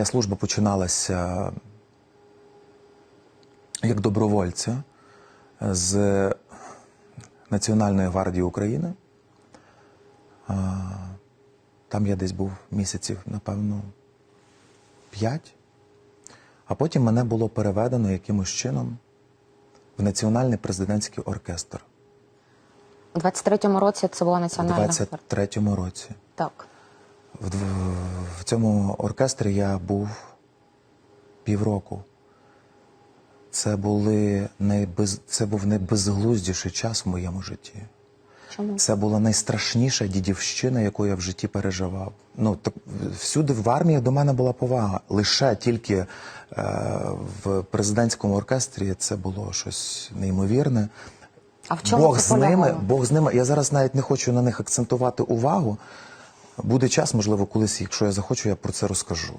моя служба починалася як добровольця з Національної гвардії України. Там я десь був місяців, напевно, п'ять. А потім мене було переведено якимось чином в Національний президентський оркестр У 23-му році це була у національна гвардія. 23-му році. Так. В, в цьому оркестрі я був півроку. Це, були найбез... це був найбезглуздіший час в моєму житті. Чому? Це була найстрашніша дідівщина, яку я в житті переживав. Ну так всюди в армії до мене була повага. Лише тільки е, в президентському оркестрі це було щось неймовірне. А в чому Бог це з ними. Бог з ними. Я зараз навіть не хочу на них акцентувати увагу. Буде час, можливо, колись, якщо я захочу, я про це розкажу.